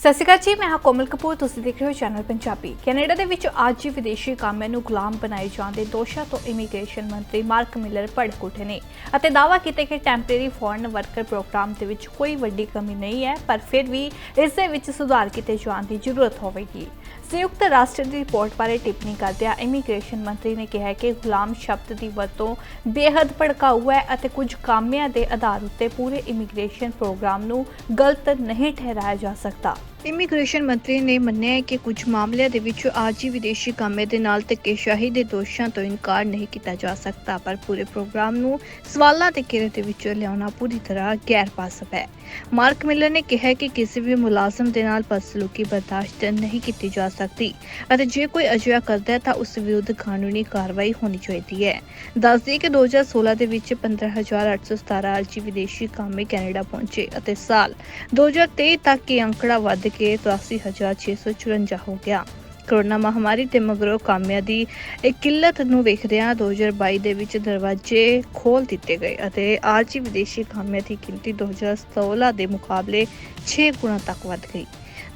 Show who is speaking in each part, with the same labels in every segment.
Speaker 1: ਸਤਿ ਸ਼੍ਰੀ ਅਕਾਲ ਜੀ, ਮੈਂ ਹਾਂ ਕੋਮਲ ਕਪੂਰ, ਤੁਸੀਂ ਦੇਖ ਰਹੇ ਹੋ ਚੈਨਲ ਪੰਜਾਬੀ। ਕੈਨੇਡਾ ਦੇ ਵਿੱਚ ਅੱਜ ਹੀ ਵਿਦੇਸ਼ੀ ਕਾਮਿਆਂ ਨੂੰ ਗੁਲਾਮ ਬਣਾਏ ਜਾਣ ਦੇ ਦੋਸ਼ਾਂ ਤੋਂ ਇਮੀਗ੍ਰੇਸ਼ਨ ਮੰਤਰੀ ਮਾਰਕ ਮਿਲਰ ਭੜਕ ਉੱਠੇ ਨੇ ਅਤੇ ਦਾਅਵਾ ਕੀਤਾ ਕਿ ਟੈਂਪਰੇਰੀ ਫੋਰਨ ਵਰਕਰ ਪ੍ਰੋਗਰਾਮ ਦੇ ਵਿੱਚ ਕੋਈ ਵੱਡੀ ਕਮੀ ਨਹੀਂ ਹੈ, ਪਰ ਫਿਰ ਵੀ ਇਸ ਦੇ ਵਿੱਚ ਸੁਧਾਰ ਕੀਤੇ ਜਾਣ ਦੀ ਜ਼ਰੂਰਤ ਹੋਵੇਗੀ। ਸੰਯੁਕਤ ਰਾਸ਼ਟਰ ਦੀ ਰਿਪੋਰਟ ਬਾਰੇ ਟਿੱਪਣੀ ਕਰਦਿਆਂ ਇਮੀਗ੍ਰੇਸ਼ਨ ਮੰਤਰੀ ਨੇ ਕਿਹਾ ਕਿ ਗੁਲਾਮ ਸ਼ਬਦ ਦੀ ਵਰਤੋਂ ਬੇਹੱਦ ਭੜਕਾਊ ਹੈ ਅਤੇ ਕੁਝ ਕਾਮਿਆਂ ਦੇ ਆਧਾਰ ਉੱਤੇ ਪੂਰੇ ਇਮੀਗ੍ਰੇਸ਼ਨ ਪ੍ਰੋਗਰਾਮ ਨੂੰ ਗਲਤ ਨਹੀਂ ਠਹਿਰਾਇਆ ਜਾ ਸਕਦਾ। ਇਮੀਗ੍ਰੇਸ਼ਨ ਮੰਤਰੀ ਨੇ ਮੰਨਿਆ ਕਿ ਕੁਝ ਮਾਮਲਿਆਂ ਦੇ ਵਿੱਚ ਆਰਜੀ ਵਿਦੇਸ਼ੀ ਕਾਮੇ ਦੇ ਨਾਲ ਧੱਕੇਸ਼ਾਹੀ ਦੇ ਦੋਸ਼ਾਂ ਤੋਂ ਇਨਕਾਰ ਨਹੀਂ ਕੀਤਾ ਜਾ ਸਕਦਾ, ਪਰ ਪੂਰੇ ਪ੍ਰੋਗਰਾਮ ਨੂੰ ਸਵਾਲਾਂ ਦੇ ਘੇਰੇ ਦੇ ਵਿੱਚ ਲਿਆਉਣਾ ਪੂਰੀ ਤਰ੍ਹਾਂ ਗੈਰ ਪਾਸਬ ਹੈ। ਮਾਰਕ ਮਿਲਰ ਨੇ ਕਿਹਾ ਕਿ ਕਿਸੇ ਵੀ ਮੁਲਾਜ਼ਮ ਦੇ ਨਾਲ ਬਦਸਲੂਕੀ ਬਰਦਾਸ਼ਤ ਨਹੀਂ ਕੀਤੀ ਜਾ ਸਕਦੀ ਅਤੇ ਜੇ ਕੋਈ ਅਜਿਹਾ ਕਰਦਾ ਹੈ ਤਾਂ ਉਸ ਵਿਰੁੱਧ ਕਾਨੂੰਨੀ ਕਾਰਵਾਈ ਹੋਣੀ ਚਾਹੀਦੀ ਹੈ। ਦੱਸਦੀ ਕਿ 2016 ਦੇ ਵਿੱਚ 15817 ਆਰਜੀ ਵਿਦੇਸ਼ੀ ਕਾਮੇ ਕੈਨੇਡਾ ਪਹੁੰਚੇ ਅਤੇ ਸਾਲ 2023 ਤੱਕ ਇਹ ਅੰਕੜਾ ਵੱਧ ਕੇ 83654 ਹੋ ਗਿਆ। ਕਰੋਨਾ ਮਹਾਮਾਰੀ ਤੇ ਮਗਰੋਂ ਕਾਮਿਆਂ ਦੀ ਇਹ ਕਿੱਲਤ ਨੂੰ ਵੇਖਦਿਆਂ 2022 ਦੇ ਵਿੱਚ ਦਰਵਾਜ਼ੇ ਖੋਲ ਦਿੱਤੇ ਗਏ ਅਤੇ ਆਰਜੀ ਵਿਦੇਸ਼ੀ ਕਾਮਿਆਂ ਦੀ ਗਿਣਤੀ 2016 ਦੇ ਮੁਕਾਬਲੇ 6 ਗੁਣਾ ਤੱਕ ਵੱਧ ਗਈ।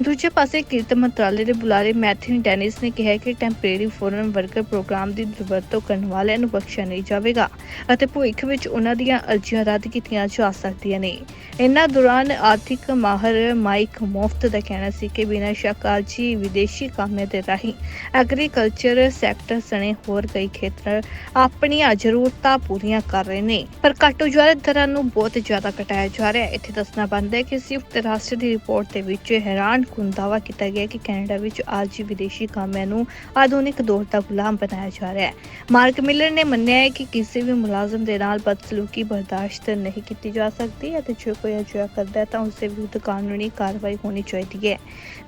Speaker 1: ਦੂਜੇ ਪਾਸੇ ਕਿਰਤ ਮੰਤਰਾਲੇ ਦੇ ਬੁਲਾਰੇ ਮੈਥਿਨ ਡੈਨਿਸ ਨੇ ਕਿਹਾ ਕਿ ਟੈਂਪਰੇਰੀ ਫੋਰਨ ਵਰਕਰ ਪ੍ਰੋਗਰਾਮ ਦੀ ਦੁਰਵਰਤੋਂ ਕਰਨ ਵਾਲਿਆਂ ਨੂੰ ਬਖਸ਼ਿਆ ਨਹੀਂ ਜਾਵੇਗਾ ਅਤੇ ਭਵਿੱਖ ਵਿੱਚ ਉਹਨਾਂ ਦੀਆਂ ਅਰਜ਼ੀਆਂ ਰੱਦ ਕੀਤੀਆਂ ਜਾ ਸਕਦੀਆਂ ਨੇ। ਇਨ੍ਹਾਂ ਦੌਰਾਨ ਆਰਥਿਕ ਮਾਹਰ ਮਾਈਕ ਮੁਫਤ ਦਾ ਕਹਿਣਾ ਸੀ ਕਿ ਬਿਨਾਂ ਸ਼ੱਕ ਅਰਜ਼ੀ ਵਿਦੇਸ਼ੀ ਕਾਮਿਆਂ ਦੇ ਰਾਹੀਂ ਐਗਰੀਕਲਚਰ ਸੈਕਟਰ ਸਣੇ ਹੋਰ ਕਈ ਖੇਤਰ ਆਪਣੀਆਂ ਜ਼ਰੂਰਤਾਂ ਪੂਰੀਆਂ ਕਰ ਰਹੇ ਨੇ। ਪਰ ਘੱਟੋ ਜ਼ਿਆਦਾ ਦਰਾਂ ਨੂੰ ਬਹੁਤ ਜ਼ਿਆਦਾ ਘਟਾਇਆ ਜਾ ਰਿਹਾ ਹੈ। ਇੱਥੇ ਦੱਸਣਾ ਬਣਦਾ ਹੈ ਕਿ ਸੰਯੁਕਤ ਰਾਸ਼ਟਰ ਦੀ ਰਿਪੋਰਟ ਦੇ ਵਿੱਚ ਹੈਰਾਨ ਕੁਨ ਦਾਅਵਾ ਕੀਤਾ ਗਿਆ ਕਿ ਕੈਨੇਡਾ ਵਿੱਚ ਅੱਜ ਵਿਦੇਸ਼ੀ ਕਾਮਿਆਂ ਨੂੰ ਆਧੁਨਿਕ ਦੌਰ ਦਾ ਗੁਲਾਮ ਬਣਾਇਆ ਜਾ ਰਿਹਾ ਹੈ। ਮਾਰਕ ਮਿਲਰ ਨੇ ਮੰਨਿਆ ਹੈ ਕਿ ਕਿਸੇ ਵੀ ਮੁਲਾਜ਼ਮ ਦੇ ਨਾਲ ਬਦਸਲੂਕੀ ਬਰਦਾਸ਼ਤ ਨਹੀਂ ਕੀਤੀ ਜਾ ਸਕਦੀ ਅਤੇ ਜੇ ਕੋਈ ਅਜਿਹਾ ਕਰਦਾ ਹੈ ਤਾਂ ਉਸ ਦੇ ਵਿਰੁੱਧ ਕਾਨੂੰਨੀ ਕਾਰਵਾਈ ਹੋਣੀ ਚਾਹੀਦੀ ਹੈ।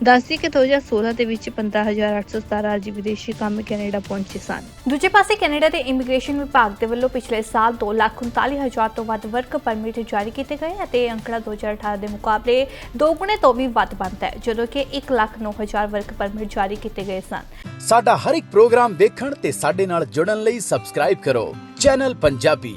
Speaker 1: ਦੱਸਦੀ ਕਿ 2016 ਦੇ ਵਿੱਚ 15817 ਅਰਜੀ ਵਿਦੇਸ਼ੀ ਕਾਮੇ ਕੈਨੇਡਾ ਪਹੁੰਚੇ ਸਨ। ਦੂਜੇ ਪਾਸੇ ਕੈਨੇਡਾ ਦੇ ਇਮੀਗ੍ਰੇਸ਼ਨ ਵਿਭਾਗ ਦੇ ਵੱਲੋਂ ਪਿਛਲੇ ਸਾਲ 2,39,000 ਤੋਂ ਵੱਧ ਵਰਕ ਪਰਮਿਟ ਜਾਰੀ ਕੀਤੇ ਗਏ ਅਤੇ ਇਹ ਅੰਕੜਾ 2018 ਦੇ ਮੁਕਾਬਲੇ ਦੋਗੁਣੇ ਤੋਂ ਵੀ ਵੱਧ ਬਣਦਾ ਹੈ ਜਦੋਂ ਕਿ 1,09,000 ਵਰਕ ਪਰਮਿਟ ਜਾਰੀ ਕੀਤੇ ਗਏ ਸਨ।
Speaker 2: ਸਾਡਾ ਹਰ ਇੱਕ ਪ੍ਰੋਗਰਾਮ ਦੇਖਣ ਤੇ ਸਾਡੇ ਨਾਲ ਜੁੜਨ ਲਈ ਸਬਸਕ੍ਰਾਈਬ ਕਰੋ। ਚੈਨਲ ਪੰਜਾਬੀ